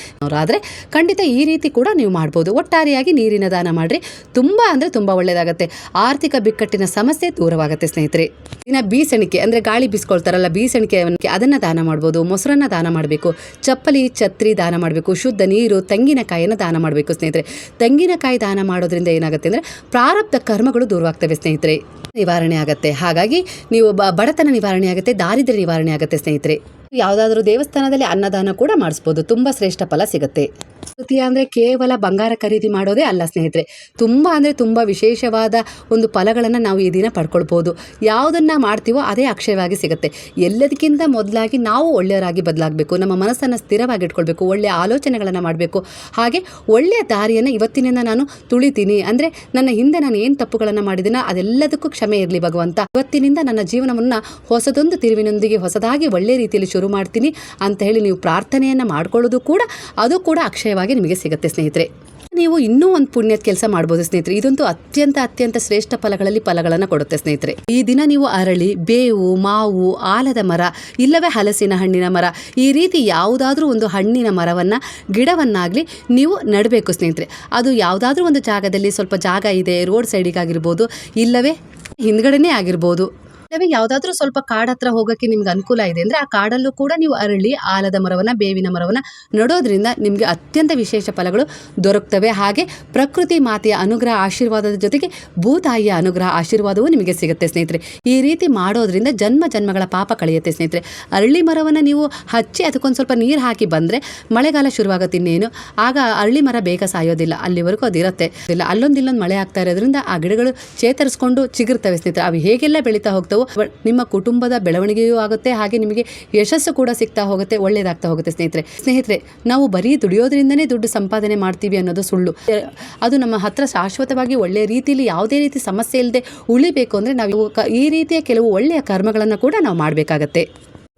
ಆದರೆ ಖಂಡಿತ ಈ ರೀತಿ ಕೂಡ ನೀವು ಮಾಡ್ಬೋದು. ಒಟ್ಟಾರೆಯಾಗಿ ನೀರಿನ ದಾನ ಮಾಡಿರಿ. ತುಂಬ ಅಂದರೆ ತುಂಬ ಒಳ್ಳೇದಾಗುತ್ತೆ. ಆರ್ಥಿಕ ಬಿಕ್ಕಟ್ಟಿನ ಸಮಸ್ಯೆ ದೂರವಾಗುತ್ತೆ ಸ್ನೇಹಿತರೆ. ಇನ್ನು ಬೀಸಣಿಕೆ ಅಂದರೆ ಗಾಳಿ ಬೀಸ್ಕೊಳ್ತಾರಲ್ಲ, ಬೀಸಣಿಕೆ ಅದನ್ನು ದಾನ ಮಾಡ್ಬೋದು, ಮೊಸರನ್ನ ದಾನ ಮಾಡಬೇಕು, ಚಪ್ಪಲಿ, ಛತ್ರಿ ದಾನ ಮಾಡಬೇಕು, ಶುದ್ಧ ನೀರು, ತೆಂಗಿನಕಾಯಿಯನ್ನು ದಾನ ಮಾಡಬೇಕು ಸ್ನೇಹಿತರೆ. ತೆಂಗಿನಕಾಯಿ ದಾನ ಮಾಡೋದ್ರಿಂದ ಏನಾಗುತ್ತೆ ಅಂದರೆ ಪ್ರಾರಬ್ಧ ಕರ್ಮಗಳು ದೂರವಾಗ್ತವೆ ಸ್ನೇಹಿತರೆ. ನಿವಾರಣೆ ಆಗುತ್ತೆ. ಹಾಗಾಗಿ ನೀವು ಬಡತನ ನಿವಾರಣೆ ಆಗುತ್ತೆ, ದಾರಿದ್ರ್ಯ ನಿವಾರಣೆ ಆಗುತ್ತೆ ಸ್ನೇಹಿತರೆ. ಯಾವುದಾದ್ರೂ ದೇವಸ್ಥಾನದಲ್ಲಿ ಅನ್ನದಾನ ಕೂಡ ಮಾಡಿಸ್ಬೋದು. ತುಂಬಾ ಶ್ರೇಷ್ಠ ಫಲ ಸಿಗುತ್ತೆ. ತೃತೀಯ ಅಂದ್ರೆ ಕೇವಲ ಬಂಗಾರ ಖರೀದಿ ಮಾಡೋದೇ ಅಲ್ಲ ಸ್ನೇಹಿತರೆ. ತುಂಬಾ ಅಂದ್ರೆ ತುಂಬಾ ವಿಶೇಷವಾದ ಒಂದು ಫಲಗಳನ್ನು ನಾವು ಈ ದಿನ ಪಡ್ಕೊಳ್ಬೋದು. ಯಾವುದನ್ನು ಮಾಡ್ತೀವೋ ಅದೇ ಅಕ್ಷಯವಾಗಿ ಸಿಗುತ್ತೆ. ಎಲ್ಲದಕ್ಕಿಂತ ಮೊದಲಾಗಿ ನಾವು ಒಳ್ಳೆಯರಾಗಿ ಬದಲಾಗಬೇಕು. ನಮ್ಮ ಮನಸ್ಸನ್ನು ಸ್ಥಿರವಾಗಿ ಇಟ್ಕೊಳ್ಬೇಕು ಒಳ್ಳೆಯ ಆಲೋಚನೆಗಳನ್ನು ಮಾಡಬೇಕು. ಹಾಗೆ ಒಳ್ಳೆಯ ದಾರಿಯನ್ನು ಇವತ್ತಿನಿಂದ ನಾನು ತುಳಿತೀನಿ. ಅಂದರೆ ನನ್ನ ಹಿಂದೆ ನಾನು ಏನು ತಪ್ಪುಗಳನ್ನು ಮಾಡಿದ್ದೀನೋ ಅದೆಲ್ಲದಕ್ಕೂ ಕ್ಷಮೆ ಇರಲಿ ಭಗವಂತ. ಇವತ್ತಿನಿಂದ ನನ್ನ ಜೀವನವನ್ನು ಹೊಸದೊಂದು ತಿರುವಿನೊಂದಿಗೆ ಹೊಸದಾಗಿ ಒಳ್ಳೆಯ ರೀತಿಯಲ್ಲಿ ಶುರು ಮಾಡ್ತೀನಿ ಅಂತ ಹೇಳಿ ನೀವು ಪ್ರಾರ್ಥನೆಯನ್ನು ಮಾಡ್ಕೊಳ್ಳೋದು ಕೂಡ, ಅದು ಕೂಡ ಅಕ್ಷಯವಾಗಿ ನಿಮಗೆ ಸಿಗುತ್ತೆ ಸ್ನೇಹಿತರೆ. ನೀವು ಇನ್ನೂ ಒಂದು ಪುಣ್ಯದ ಕೆಲಸ ಮಾಡ್ಬೋದು ಸ್ನೇಹಿತರೆ. ಇದೊಂದು ಅತ್ಯಂತ ಅತ್ಯಂತ ಶ್ರೇಷ್ಠ ಫಲಗಳಲ್ಲಿ ಫಲಗಳನ್ನು ಕೊಡುತ್ತೆ ಸ್ನೇಹಿತರೆ. ಈ ದಿನ ನೀವು ಅರಳಿ, ಬೇವು, ಮಾವು, ಆಲದ ಮರ, ಇಲ್ಲವೇ ಹಲಸಿನ ಹಣ್ಣಿನ ಮರ, ಈ ರೀತಿ ಯಾವುದಾದ್ರೂ ಒಂದು ಹಣ್ಣಿನ ಮರವನ್ನು, ಗಿಡವನ್ನಾಗಲಿ ನೀವು ನೆಡಬೇಕು ಸ್ನೇಹಿತರೆ. ಅದು ಯಾವುದಾದ್ರೂ ಒಂದು ಜಾಗದಲ್ಲಿ ಸ್ವಲ್ಪ ಜಾಗ ಇದೆ, ರೋಡ್ ಸೈಡಿಗಾಗಿರ್ಬೋದು, ಇಲ್ಲವೇ ಹಿಂದ್ಗಡೆನೇ ಆಗಿರ್ಬೋದು. ಇಲ್ಲವೇ ಯಾವುದಾದ್ರೂ ಸ್ವಲ್ಪ ಕಾಡ ಹತ್ರ ಹೋಗೋಕ್ಕೆ ನಿಮ್ಗೆ ಅನುಕೂಲ ಇದೆ ಅಂದರೆ ಆ ಕಾಡಲ್ಲೂ ಕೂಡ ನೀವು ಅರಳಿ ಆಲದ ಮರವನ್ನು, ಬೇವಿನ ಮರವನ್ನು ನೆಡೋದ್ರಿಂದ ನಿಮಗೆ ಅತ್ಯಂತ ವಿಶೇಷ ಫಲಗಳು ದೊರಕ್ತವೆ. ಹಾಗೆ ಪ್ರಕೃತಿ ಮಾತೆಯ ಅನುಗ್ರಹ ಆಶೀರ್ವಾದದ ಜೊತೆಗೆ ಭೂತಾಯಿಯ ಅನುಗ್ರಹ ಆಶೀರ್ವಾದವೂ ನಿಮಗೆ ಸಿಗುತ್ತೆ ಸ್ನೇಹಿತರೆ. ಈ ರೀತಿ ಮಾಡೋದ್ರಿಂದ ಜನ್ಮ ಜನ್ಮಗಳ ಪಾಪ ಕಳೆಯುತ್ತೆ ಸ್ನೇಹಿತರೆ. ಅರಳಿ ಮರವನ್ನು ನೀವು ಹಚ್ಚಿ ಅದಕ್ಕೊಂದು ಸ್ವಲ್ಪ ನೀರು ಹಾಕಿ ಬಂದರೆ ಮಳೆಗಾಲ ಶುರುವಾಗುತ್ತೆ ಇನ್ನೇನು. ಆಗ ಅರಳಿ ಮರ ಬೇಗ ಸಾಯೋದಿಲ್ಲ, ಅಲ್ಲಿವರೆಗೂ ಅದಿರುತ್ತೆ ಇಲ್ಲ, ಅಲ್ಲೊಂದಿಲ್ಲೊಂದು ಮಳೆ ಆಗ್ತಾ ಇರೋದ್ರಿಂದ ಆ ಗಿಡಗಳು ಚೇತರಿಸ್ಕೊಂಡು ಚಿಗುರ್ತವೆ ಸ್ನೇಹಿತರೆ. ಅವು ಹೇಗೆಲ್ಲ ಬೆಳೀತಾ ಹೋಗ್ತವೋ ನಿಮ್ಮ ಕುಟುಂಬದ ಬೆಳವಣಿಗೆಯೂ ಆಗುತ್ತೆ, ಹಾಗೆ ನಿಮಗೆ ಯಶಸ್ಸು ಕೂಡ ಸಿಗ್ತಾ ಹೋಗುತ್ತೆ, ಒಳ್ಳೇದಾಗ್ತಾ ಹೋಗುತ್ತೆ ಸ್ನೇಹಿತರೆ. ಸ್ನೇಹಿತರೆ, ನಾವು ಬರೀ ದುಡಿಯೋದ್ರಿಂದನೇ ದುಡ್ಡು ಸಂಪಾದನೆ ಮಾಡ್ತೀವಿ ಅನ್ನೋದು ಸುಳ್ಳು. ಅದು ನಮ್ಮ ಹತ್ರ ಶಾಶ್ವತವಾಗಿ ಒಳ್ಳೆಯ ರೀತಿಯಲ್ಲಿ ಯಾವುದೇ ರೀತಿ ಸಮಸ್ಯೆ ಇಲ್ಲದೆ ಉಳಿಬೇಕು ಅಂದರೆ ನಾವು ಈ ರೀತಿಯ ಕೆಲವು ಒಳ್ಳೆಯ ಕರ್ಮಗಳನ್ನು ಕೂಡ ನಾವು ಮಾಡಬೇಕಾಗತ್ತೆ.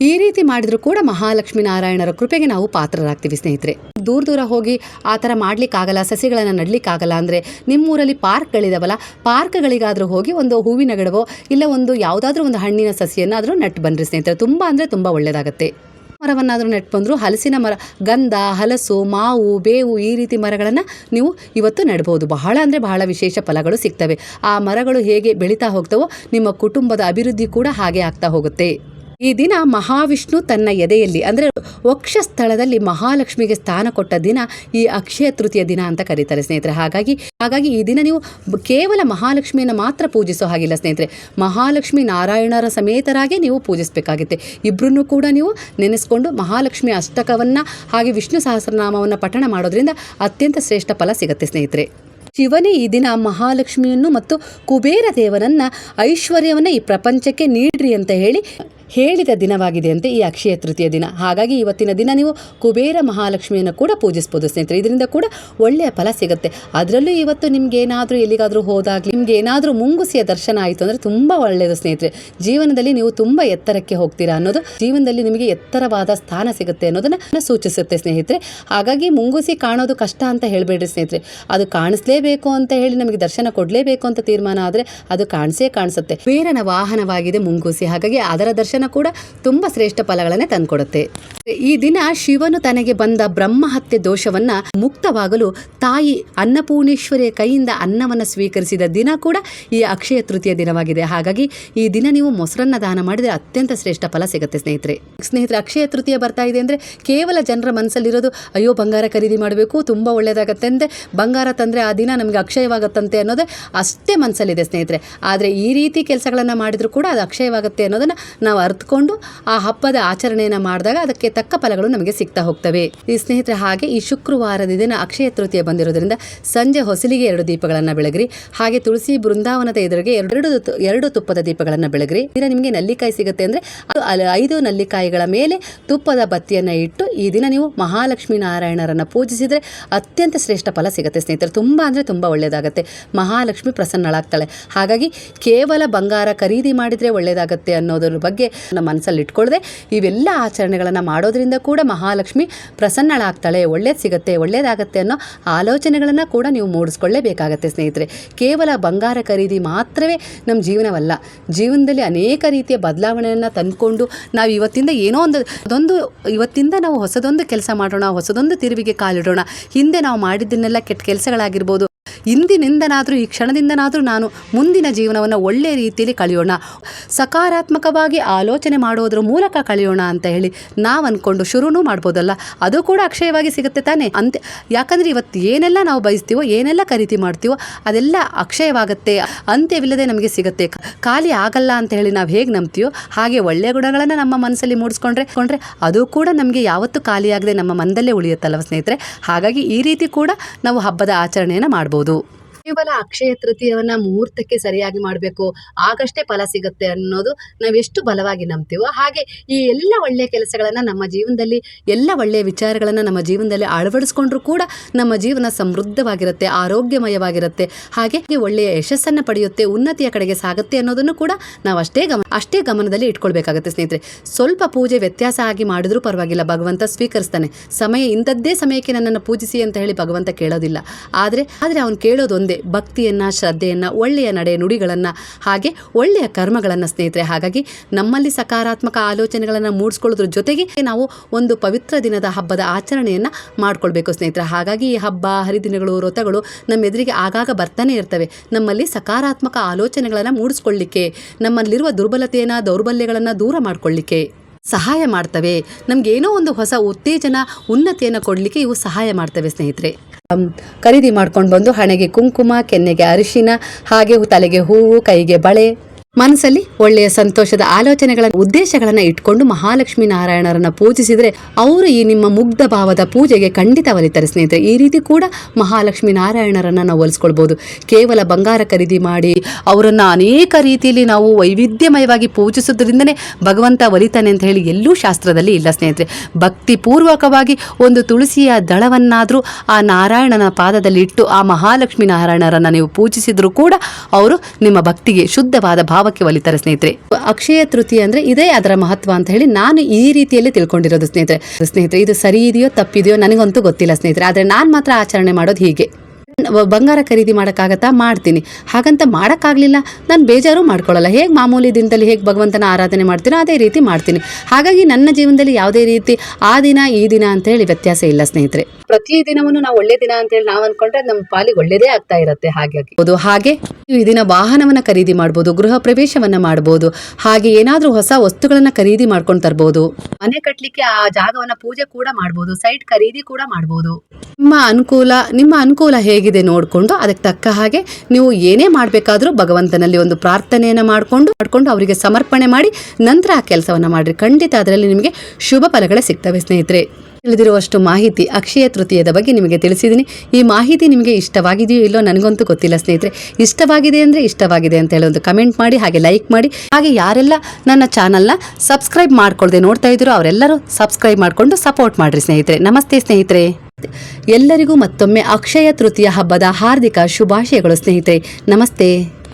ಈ ರೀತಿ ಮಾಡಿದ್ರು ಕೂಡ ಮಹಾಲಕ್ಷ್ಮೀ ನಾರಾಯಣರ ಕೃಪೆಗೆ ನಾವು ಪಾತ್ರರಾಗ್ತೀವಿ, ಸ್ನೇಹಿತರೆ. ದೂರ ದೂರ ಹೋಗಿ ಆ ಥರ ಮಾಡ್ಲಿಕ್ಕಾಗಲ್ಲ, ಸಸಿಗಳನ್ನು ನಡ್ಲಿಕ್ಕಾಗಲ್ಲ ಅಂದರೆ ನಿಮ್ಮೂರಲ್ಲಿ ಪಾರ್ಕ್ಗಳಿದಾವಲ್ಲ, ಪಾರ್ಕ್ಗಳಿಗಾದರೂ ಹೋಗಿ ಒಂದು ಹೂವಿನ ಗಿಡವೋ ಇಲ್ಲ ಒಂದು ಯಾವುದಾದ್ರೂ ಒಂದು ಹಣ್ಣಿನ ಸಸಿಯನ್ನಾದರೂ ನೆಟ್ಟು ಬನ್ನಿರಿ ಸ್ನೇಹಿತರೆ. ತುಂಬ ಅಂದರೆ ತುಂಬ ಒಳ್ಳೆಯದಾಗತ್ತೆ ಮರವನ್ನಾದರೂ ನೆಟ್ಟು ಬಂದರೂ, ಹಲಸಿನ ಮರ, ಗಂಧ, ಹಲಸು, ಮಾವು, ಬೇವು ಈ ರೀತಿ ಮರಗಳನ್ನು ನೀವು ಇವತ್ತು ನೆಡ್ಬೋದು. ಬಹಳ ಅಂದರೆ ಬಹಳ ವಿಶೇಷ ಫಲಗಳು ಸಿಗ್ತವೆ. ಆ ಮರಗಳು ಹೇಗೆ ಬೆಳೀತಾ ಹೋಗ್ತವೋ ನಿಮ್ಮ ಕುಟುಂಬದ ಅಭಿವೃದ್ಧಿ ಕೂಡ ಹಾಗೆ ಆಗ್ತಾ ಹೋಗುತ್ತೆ. ಈ ದಿನ ಮಹಾವಿಷ್ಣು ತನ್ನ ಎದೆಯಲ್ಲಿ, ಅಂದರೆ ವಕ್ಷಸ್ಥಳದಲ್ಲಿ ಮಹಾಲಕ್ಷ್ಮಿಗೆ ಸ್ಥಾನ ಕೊಟ್ಟ ದಿನ ಈ ಅಕ್ಷಯ ತೃತೀಯ ದಿನ ಅಂತ ಕರೀತಾರೆ ಸ್ನೇಹಿತರೆ. ಹಾಗಾಗಿ ಹಾಗಾಗಿ ಈ ದಿನ ನೀವು ಕೇವಲ ಮಹಾಲಕ್ಷ್ಮಿಯನ್ನು ಮಾತ್ರ ಪೂಜಿಸೋ ಹಾಗಿಲ್ಲ ಸ್ನೇಹಿತರೆ. ಮಹಾಲಕ್ಷ್ಮಿ ನಾರಾಯಣರ ಸಮೇತರಾಗಿ ನೀವು ಪೂಜಿಸಬೇಕಾಗುತ್ತೆ. ಇಬ್ಬರನ್ನು ಕೂಡ ನೀವು ನೆನೆಸ್ಕೊಂಡು ಮಹಾಲಕ್ಷ್ಮಿ ಅಷ್ಟಕವನ್ನು ಹಾಗೆ ವಿಷ್ಣು ಸಹಸ್ರನಾಮವನ್ನು ಪಠಣ ಮಾಡೋದ್ರಿಂದ ಅತ್ಯಂತ ಶ್ರೇಷ್ಠ ಫಲ ಸಿಗುತ್ತೆ ಸ್ನೇಹಿತರೆ. ಶಿವನೇ ಈ ದಿನ ಮಹಾಲಕ್ಷ್ಮಿಯನ್ನು ಮತ್ತು ಕುಬೇರ ದೇವನನ್ನ ಐಶ್ವರ್ಯವನ್ನು ಈ ಪ್ರಪಂಚಕ್ಕೆ ನೀಡ್ರಿ ಅಂತ ಹೇಳಿ ಹೇಳಿದ ದಿನವಾಗಿದೆ ಅಂತೆ ಈ ಅಕ್ಷಯ ತೃತೀಯ ದಿನ. ಹಾಗಾಗಿ ಇವತ್ತಿನ ದಿನ ನೀವು ಕುಬೇರ ಮಹಾಲಕ್ಷ್ಮಿಯನ್ನು ಕೂಡ ಪೂಜಿಸ್ಬೋದು ಸ್ನೇಹಿತರೆ. ಇದರಿಂದ ಕೂಡ ಒಳ್ಳೆಯ ಫಲ ಸಿಗುತ್ತೆ. ಅದರಲ್ಲೂ ಇವತ್ತು ನಿಮ್ಗೆ ಏನಾದರೂ ಎಲ್ಲಿಗಾದರೂ ಹೋದಾಗಲಿ, ನಿಮ್ಗೆ ಏನಾದರೂ ಮುಂಗುಸಿಯ ದರ್ಶನ ಆಯಿತು ಅಂದರೆ ತುಂಬ ಒಳ್ಳೆಯದು ಸ್ನೇಹಿತರೆ. ಜೀವನದಲ್ಲಿ ನೀವು ತುಂಬ ಎತ್ತರಕ್ಕೆ ಹೋಗ್ತೀರಾ ಅನ್ನೋದು, ಜೀವನದಲ್ಲಿ ನಿಮಗೆ ಎತ್ತರವಾದ ಸ್ಥಾನ ಸಿಗುತ್ತೆ ಅನ್ನೋದನ್ನು ಸೂಚಿಸುತ್ತೆ ಸ್ನೇಹಿತರೆ. ಹಾಗಾಗಿ ಮುಂಗುಸಿ ಕಾಣೋದು ಕಷ್ಟ ಅಂತ ಹೇಳಬೇಡ್ರಿ ಸ್ನೇಹಿತರೆ. ಅದು ಕಾಣಿಸ್ಲೇಬೇಕು ಅಂತ ಹೇಳಿ ನಮಗೆ ದರ್ಶನ ಕೊಡಲೇಬೇಕು ಅಂತ ತೀರ್ಮಾನ ಆದರೆ ಅದು ಕಾಣಿಸೇ ಕಾಣಿಸುತ್ತೆ. ಬೇರನ ವಾಹನವಾಗಿದೆ ಮುಂಗುಸಿ. ಹಾಗಾಗಿ ಅದರ ದರ್ಶನ ಕೂಡ ತುಂಬ ಶ್ರೇಷ್ಠ ಫಲಗಳನ್ನೇ ತಂದುಕೊಡುತ್ತೆ. ಈ ದಿನ ಶಿವನು ತನಗೆ ಬಂದ ಬ್ರಹ್ಮಹತ್ಯೆ ದೋಷವನ್ನ ಮುಕ್ತವಾಗಲು ತಾಯಿ ಅನ್ನಪೂರ್ಣೇಶ್ವರಿಯ ಕೈಯಿಂದ ಅನ್ನವನ್ನು ಸ್ವೀಕರಿಸಿದ ದಿನ ಕೂಡ ಈ ಅಕ್ಷಯ ತೃತೀಯ ದಿನವಾಗಿದೆ. ಹಾಗಾಗಿ ಈ ದಿನ ನೀವು ಮೊಸರನ್ನ ದಾನ ಮಾಡಿದರೆ ಅತ್ಯಂತ ಶ್ರೇಷ್ಠ ಫಲ ಸಿಗುತ್ತೆ ಸ್ನೇಹಿತರೆ. ಸ್ನೇಹಿತರೆ, ಅಕ್ಷಯ ತೃತೀಯ ಬರ್ತಾ ಇದೆ ಅಂದರೆ ಕೇವಲ ಜನರ ಮನಸ್ಸಲ್ಲಿರೋದು, ಅಯ್ಯೋ, ಬಂಗಾರ ಖರೀದಿ ಮಾಡಬೇಕು, ತುಂಬ ಒಳ್ಳೆಯದಾಗತ್ತೆ ಅಂದರೆ ಬಂಗಾರ ತಂದರೆ ಆ ದಿನ ನಮಗೆ ಅಕ್ಷಯವಾಗುತ್ತಂತೆ ಅನ್ನೋದೇ ಅಷ್ಟೇ ಮನಸ್ಸಲ್ಲಿದೆ ಸ್ನೇಹಿತರೆ. ಆದರೆ ಈ ರೀತಿ ಕೆಲಸಗಳನ್ನು ಮಾಡಿದರೂ ಕೂಡ ಅದು ಅಕ್ಷಯವಾಗುತ್ತೆ ಅನ್ನೋದನ್ನು ನಾವು ಅರ್ಥಕೊಂಡು ಆ ಹಬ್ಬದ ಆಚರಣೆಯನ್ನು ಮಾಡಿದಾಗ ಅದಕ್ಕೆ ತಕ್ಕ ಫಲಗಳು ನಮಗೆ ಸಿಗ್ತಾ ಹೋಗ್ತವೆ. ಈ ಸ್ನೇಹಿತರೆ, ಹಾಗೆ ಈ ಶುಕ್ರವಾರದ ದಿನ ಅಕ್ಷಯ ತೃತೀಯ ಬಂದಿರೋದ್ರಿಂದ ಸಂಜೆ ಹೊಸಲಿಗೆ ಎರಡು ದೀಪಗಳನ್ನು ಬೆಳಗ್ರಿ, ಹಾಗೆ ತುಳಸಿ ಬೃಂದಾವನದ ಎದುರಿಗೆ ಎರಡು ಎರಡು ತುಪ್ಪದ ದೀಪಗಳನ್ನು ಬೆಳಗ್ರಿ. ದಿನ ನಿಮಗೆ ನಲ್ಲಿಕಾಯಿ ಸಿಗುತ್ತೆ ಅಂದರೆ ಅದು ಐದು ನಲ್ಲಿಕಾಯಿಗಳ ಮೇಲೆ ತುಪ್ಪದ ಬತ್ತಿಯನ್ನು ಇಟ್ಟು ಈ ದಿನ ನೀವು ಮಹಾಲಕ್ಷ್ಮೀ ನಾರಾಯಣರನ್ನು ಪೂಜಿಸಿದರೆ ಅತ್ಯಂತ ಶ್ರೇಷ್ಠ ಫಲ ಸಿಗುತ್ತೆ ಸ್ನೇಹಿತರೆ. ತುಂಬ ಅಂದರೆ ತುಂಬ ಒಳ್ಳೆಯದಾಗುತ್ತೆ ಮಹಾಲಕ್ಷ್ಮಿ ಪ್ರಸನ್ನಳಾಗ್ತಾಳೆ. ಹಾಗಾಗಿ ಕೇವಲ ಬಂಗಾರ ಖರೀದಿ ಮಾಡಿದರೆ ಒಳ್ಳೆಯದಾಗುತ್ತೆ ಅನ್ನೋದ್ರ ಬಗ್ಗೆ ನಮ್ಮ ಮನಸ್ಸಲ್ಲಿ ಇಟ್ಕೊಳ್ಳದೆ ಇವೆಲ್ಲ ಆಚರಣೆಗಳನ್ನು ಮಾಡೋದ್ರಿಂದ ಕೂಡ ಮಹಾಲಕ್ಷ್ಮಿ ಪ್ರಸನ್ನಳಾಗ್ತಾಳೆ. ಒಳ್ಳೇದು ಸಿಗುತ್ತೆ, ಒಳ್ಳೇದಾಗತ್ತೆ ಅನ್ನೋ ಆಲೋಚನೆಗಳನ್ನು ಕೂಡ ನೀವು ಮೂಡಿಸ್ಕೊಳ್ಳೇಬೇಕಾಗತ್ತೆ ಸ್ನೇಹಿತರೆ. ಕೇವಲ ಬಂಗಾರ ಖರೀದಿ ಮಾತ್ರವೇ ನಮ್ಮ ಜೀವನವಲ್ಲ. ಜೀವನದಲ್ಲಿ ಅನೇಕ ರೀತಿಯ ಬದಲಾವಣೆಯನ್ನು ತಂದುಕೊಂಡು ನಾವು ಇವತ್ತಿಂದ ಏನೋ ಒಂದು, ಅದೊಂದು ಇವತ್ತಿಂದ ನಾವು ಹೊಸದೊಂದು ಕೆಲಸ ಮಾಡೋಣ, ಹೊಸದೊಂದು ತಿರುವಿಗೆ ಕಾಲಿಡೋಣ. ಹಿಂದೆ ನಾವು ಮಾಡಿದ್ದನ್ನೆಲ್ಲ ಕೆಟ್ಟ ಕೆಲಸಗಳಾಗಿರ್ಬೋದು. ಇಂದಿನಿಂದನಾದರೂ, ಈ ಕ್ಷಣದಿಂದನಾದರೂ ನಾನು ಮುಂದಿನ ಜೀವನವನ್ನು ಒಳ್ಳೆಯ ರೀತಿಯಲ್ಲಿ ಕಳೆಯೋಣ. ಸಕಾರಾತ್ಮಕವಾಗಿ ಆಲೋಚನೆ ಮಾಡೋದ್ರ ಮೂಲಕ ಕಳೆಯೋಣ ಅಂತ ಹೇಳಿ ನಾವು ಅಂದ್ಕೊಂಡು ಶುರುನೂ ಮಾಡ್ಬೋದಲ್ಲ. ಅದು ಕೂಡ ಅಕ್ಷಯವಾಗಿ ಸಿಗುತ್ತೆ ತಾನೇ. ಅಂತೆ, ಯಾಕಂದರೆ ಇವತ್ತು ಏನೆಲ್ಲ ನಾವು ಬಯಸ್ತೀವೋ, ಏನೆಲ್ಲ ಖರೀದಿ ಮಾಡ್ತೀವೋ, ಅದೆಲ್ಲ ಅಕ್ಷಯವಾಗುತ್ತೆ. ಅಂತ್ಯವಿಲ್ಲದೆ ನಮಗೆ ಸಿಗುತ್ತೆ. ಖಾಲಿ ಆಗಲ್ಲ ಅಂತ ಹೇಳಿ ನಾವು ಹೇಗೆ ನಂಬ್ತೀವೋ, ಹಾಗೆ ಒಳ್ಳೆಯ ಗುಣಗಳನ್ನು ನಮ್ಮ ಮನಸ್ಸಲ್ಲಿ ಮೂಡಿಸ್ಕೊಂಡ್ರೆ, ಕೊಂಡ್ರೆ ಅದು ಕೂಡ ನಮಗೆ ಯಾವತ್ತೂ ಖಾಲಿಯಾಗದೆ ನಮ್ಮ ಮನದಲ್ಲೇ ಉಳಿಯುತ್ತಲ್ವ ಸ್ನೇಹಿತರೆ? ಹಾಗಾಗಿ ಈ ರೀತಿ ಕೂಡ ನಾವು ಹಬ್ಬದ ಆಚರಣೆಯನ್ನು ಮಾಡ್ಬೋದು. ど。ಕೇವಲ ಅಕ್ಷಯ ತೃತೀಯವನ್ನ ಮುಹೂರ್ತಕ್ಕೆ ಸರಿಯಾಗಿ ಮಾಡಬೇಕು, ಆಗಷ್ಟೇ ಫಲ ಸಿಗುತ್ತೆ ಅನ್ನೋದು ನಾವೆಷ್ಟು ಬಲವಾಗಿ ನಂಬ್ತೀವೋ ಹಾಗೆ ಈ ಎಲ್ಲ ಒಳ್ಳೆಯ ಕೆಲಸಗಳನ್ನು ನಮ್ಮ ಜೀವನದಲ್ಲಿ, ಎಲ್ಲ ಒಳ್ಳೆಯ ವಿಚಾರಗಳನ್ನು ನಮ್ಮ ಜೀವನದಲ್ಲಿ ಅಳವಡಿಸ್ಕೊಂಡ್ರೂ ಕೂಡ ನಮ್ಮ ಜೀವನ ಸಮೃದ್ಧವಾಗಿರುತ್ತೆ, ಆರೋಗ್ಯಮಯವಾಗಿರುತ್ತೆ. ಹಾಗೆ ಒಳ್ಳೆಯ ಯಶಸ್ಸನ್ನು ಪಡೆಯುತ್ತೆ, ಉನ್ನತಿಯ ಕಡೆಗೆ ಸಾಗುತ್ತೆ ಅನ್ನೋದನ್ನು ಕೂಡ ನಾವು ಅಷ್ಟೇ ಗಮನ ಅಷ್ಟೇ ಗಮನದಲ್ಲಿ ಇಟ್ಕೊಳ್ಬೇಕಾಗುತ್ತೆ ಸ್ನೇಹಿತರೆ. ಸ್ವಲ್ಪ ಪೂಜೆ ವ್ಯತ್ಯಾಸ ಆಗಿ ಮಾಡಿದ್ರೂ ಪರವಾಗಿಲ್ಲ, ಭಗವಂತ ಸ್ವೀಕರಿಸ್ತಾನೆ. ಸಮಯ ಇಂಥದ್ದೇ ಸಮಯಕ್ಕೆ ನನ್ನನ್ನು ಪೂಜಿಸಿ ಅಂತ ಹೇಳಿ ಭಗವಂತ ಕೇಳೋದಿಲ್ಲ. ಆದರೆ ಆದರೆ ಅವನು ಕೇಳೋದು ಒಂದೇ ಭಕ್ತಿಯನ್ನು, ಶ್ರದ್ಧೆಯನ್ನು, ಒಳ್ಳೆಯ ನಡೆ ನುಡಿಗಳನ್ನು, ಹಾಗೆ ಒಳ್ಳೆಯ ಕರ್ಮಗಳನ್ನು ಸ್ನೇಹಿತರೆ, ಹಾಗಾಗಿ ನಮ್ಮಲ್ಲಿ ಸಕಾರಾತ್ಮಕ ಆಲೋಚನೆಗಳನ್ನು ಮೂಡಿಸ್ಕೊಳ್ಳೋದ್ರ ಜೊತೆಗೆ ನಾವು ಒಂದು ಪವಿತ್ರ ದಿನದ ಹಬ್ಬದ ಆಚರಣೆಯನ್ನು ಮಾಡ್ಕೊಳ್ಬೇಕು ಸ್ನೇಹಿತರೆ. ಹಾಗಾಗಿ ಈ ಹಬ್ಬ, ಹರಿದಿನಗಳು, ವ್ರತಗಳು ನಮ್ಮ ಎದುರಿಗೆ ಆಗಾಗ ಬರ್ತಾನೆ ಇರ್ತವೆ. ನಮ್ಮಲ್ಲಿ ಸಕಾರಾತ್ಮಕ ಆಲೋಚನೆಗಳನ್ನು ಮೂಡಿಸ್ಕೊಳ್ಳಿಕ್ಕೆ, ನಮ್ಮಲ್ಲಿರುವ ದುರ್ಬಲತೆಯನ್ನು, ದೌರ್ಬಲ್ಯಗಳನ್ನು ದೂರ ಮಾಡ್ಕೊಳ್ಳಿಕ್ಕೆ. ಸಹಾಯ ಮಾಡ್ತವೆ. ನಮಗೇನೋ ಒಂದು ಹೊಸ ಉತ್ತೇಜನ, ಉನ್ನತಿಯನ್ನು ಕೊಡಲಿಕ್ಕೆ ಇವು ಸಹಾಯ ಮಾಡ್ತವೆ ಸ್ನೇಹಿತರೆ. ಖರೀದಿ ಮಾಡ್ಕೊಂಡು ಬಂದು ಹಣೆಗೆ ಕುಂಕುಮ, ಕೆನ್ನೆಗೆ ಅರಿಶಿನ, ಹಾಗೆ ತಲೆಗೆ ಹೂವು, ಕೈಗೆ ಬಳೆ. ಮನಸ್ಸಲ್ಲಿ ಒಳ್ಳೆಯ ಸಂತೋಷದ ಆಲೋಚನೆಗಳ ಉದ್ದೇಶಗಳನ್ನು ಇಟ್ಕೊಂಡು ಮಹಾಲಕ್ಷ್ಮೀ ನಾರಾಯಣರನ್ನ ಪೂಜಿಸಿದರೆ ಅವರು ಈ ನಿಮ್ಮ ಮುಗ್ಧ ಭಾವದ ಪೂಜೆಗೆ ಖಂಡಿತ ಒಲಿತಾರೆ ಸ್ನೇಹಿತರೆ. ಈ ರೀತಿ ಕೂಡ ಮಹಾಲಕ್ಷ್ಮೀ ನಾರಾಯಣರನ್ನ ನಾವು ಒಲಿಸ್ಕೊಳ್ಬೋದು. ಕೇವಲ ಬಂಗಾರ ಖರೀದಿ ಮಾಡಿ ಅವರನ್ನು ಅನೇಕ ರೀತಿಯಲ್ಲಿ ನಾವು ವೈವಿಧ್ಯಮಯವಾಗಿ ಪೂಜಿಸೋದ್ರಿಂದನೇ ಭಗವಂತ ಒಲಿತಾನೆ ಅಂತ ಹೇಳಿ ಎಲ್ಲೂ ಶಾಸ್ತ್ರದಲ್ಲಿ ಇಲ್ಲ ಸ್ನೇಹಿತರೆ. ಭಕ್ತಿ ಪೂರ್ವಕವಾಗಿ ಒಂದು ತುಳಸಿಯ ದಳವನ್ನಾದರೂ ಆ ನಾರಾಯಣನ ಪಾದದಲ್ಲಿ ಇಟ್ಟು ಆ ಮಹಾಲಕ್ಷ್ಮೀ ನಾರಾಯಣರನ್ನ ನೀವು ಪೂಜಿಸಿದ್ರು ಕೂಡ ಅವರು ನಿಮ್ಮ ಭಕ್ತಿಗೆ ಶುದ್ಧವಾದ ಭಾವಕ್ಕೆ ಒಲಿತಾರೆ ಸ್ನೇಹಿತರೆ. ಅಕ್ಷಯ ತೃತೀಯ ಅಂದ್ರೆ ಇದೇ ಅದರ ಮಹತ್ವ ಅಂತ ಹೇಳಿ ನಾನು ಈ ರೀತಿಯಲ್ಲಿ ತಿಳ್ಕೊಂಡಿರೋದು ಸ್ನೇಹಿತರೆ. ಸ್ನೇಹಿತರೆ, ಇದು ಸರಿ ಇದೆಯೋ ತಪ್ಪಿದೆಯೋ ನನಗಂತೂ ಗೊತ್ತಿಲ್ಲ ಸ್ನೇಹಿತರೆ. ಆದ್ರೆ ನಾನು ಮಾತ್ರ ಆಚರಣೆ ಮಾಡೋದು ಹೀಗೆ. ಬಂಗಾರ ಖರೀದಿ ಮಾಡೋಕ್ಕಾಗತ್ತಾ? ಮಾಡ್ತೀನಿ. ಹಾಗಂತ ಮಾಡೋಕ್ಕಾಗಲಿಲ್ಲ. ನಾನು ಬೇಜಾರು ಮಾಡ್ಕೊಳ್ಳಲ್ಲ. ಹೇಗೆ ಮಾಮೂಲಿ ದಿನದಲ್ಲಿ ಹೇಗೆ ಭಗವಂತನ ಆರಾಧನೆ ಮಾಡ್ತೀನೋ ಅದೇ ರೀತಿ ಮಾಡ್ತೀನಿ. ಹಾಗಾಗಿ ನನ್ನ ಜೀವನದಲ್ಲಿ ಯಾವುದೇ ರೀತಿ ಆ ದಿನ, ಈ ದಿನ ಅಂತ ಹೇಳಿ ವ್ಯತ್ಯಾಸ ಇಲ್ಲ ಸ್ನೇಹಿತರೆ. ಪ್ರತಿ ದಿನವನ್ನು ನಾವು ಒಳ್ಳೆ ದಿನ ಅಂತ ಹೇಳಿ ನಾವು ಅನ್ಕೊಂಡ್ರೆ ನಮ್ಮ ಪಾಲಿಗೆ ಒಳ್ಳೇದೇ ಆಗ್ತಾ ಇರುತ್ತೆ ಹಾಗೆ ಹೌದು ಹಾಗೆ ನೀವು ಈ ದಿನ ವಾಹನವನ್ನ ಖರೀದಿ ಮಾಡಬಹುದು ಗೃಹ ಪ್ರವೇಶವನ್ನ ಮಾಡಬಹುದು ಹಾಗೆ ಏನಾದ್ರೂ ಹೊಸ ವಸ್ತುಗಳನ್ನ ಖರೀದಿ ಮಾಡ್ಕೊಂಡು ತರಬಹುದು ಮನೆ ಕಟ್ಟಲಿಕ್ಕೆ ಆ ಜಾಗವನ್ನ ಪೂಜೆ ಕೂಡ ಮಾಡಬಹುದು ಸೈಟ್ ಖರೀದಿ ಕೂಡ ಮಾಡಬಹುದು ನಿಮ್ಮ ಅನುಕೂಲ ನಿಮ್ಮ ಅನುಕೂಲ ಹೇಗಿದೆ ನೋಡಿಕೊಂಡು ಅದಕ್ಕೆ ತಕ್ಕ ಹಾಗೆ ನೀವು ಏನೇ ಮಾಡಬೇಕಾದ್ರೂ ಭಗವಂತನಲ್ಲಿ ಒಂದು ಪ್ರಾರ್ಥನೆಯನ್ನ ಮಾಡಿಕೊಂಡು ಮಾಡ್ಕೊಂಡು ಅವರಿಗೆ ಸಮರ್ಪಣೆ ಮಾಡಿ ನಂತರ ಆ ಕೆಲಸವನ್ನ ಮಾಡ್ರಿ. ಖಂಡಿತ ಅದರಲ್ಲಿ ನಿಮಗೆ ಶುಭ ಫಲಗಳೇ ಸಿಗ್ತವೆ ಸ್ನೇಹಿತರೆ. ತಿಳಿದಿರುವಷ್ಟು ಮಾಹಿತಿ ಅಕ್ಷಯ ತೃತೀಯದ ಬಗ್ಗೆ ನಿಮಗೆ ತಿಳಿಸಿದ್ದೀನಿ. ಈ ಮಾಹಿತಿ ನಿಮಗೆ ಇಷ್ಟವಾಗಿದೆಯೋ ಇಲ್ಲೋ ನನಗಂತೂ ಗೊತ್ತಿಲ್ಲ ಸ್ನೇಹಿತರೆ. ಇಷ್ಟವಾಗಿದೆ ಅಂದರೆ ಇಷ್ಟವಾಗಿದೆ ಅಂತ ಹೇಳಿ ಒಂದು ಕಮೆಂಟ್ ಮಾಡಿ, ಹಾಗೆ ಲೈಕ್ ಮಾಡಿ. ಹಾಗೆ ಯಾರೆಲ್ಲ ನನ್ನ ಚಾನಲ್ನ ಸಬ್ಸ್ಕ್ರೈಬ್ ಮಾಡ್ಕೊಳ್ಳದೆ ನೋಡ್ತಾ ಇದ್ದೀರೋ ಅವರೆಲ್ಲರೂ ಸಬ್ಸ್ಕ್ರೈಬ್ ಮಾಡಿಕೊಂಡು ಸಪೋರ್ಟ್ ಮಾಡಿರಿ ಸ್ನೇಹಿತರೆ. ನಮಸ್ತೆ ಸ್ನೇಹಿತರೆ. ಎಲ್ಲರಿಗೂ ಮತ್ತೊಮ್ಮೆ ಅಕ್ಷಯ ತೃತೀಯ ಹಬ್ಬದ ಹಾರ್ದಿಕ ಶುಭಾಶಯಗಳು ಸ್ನೇಹಿತರೆ. ನಮಸ್ತೆ.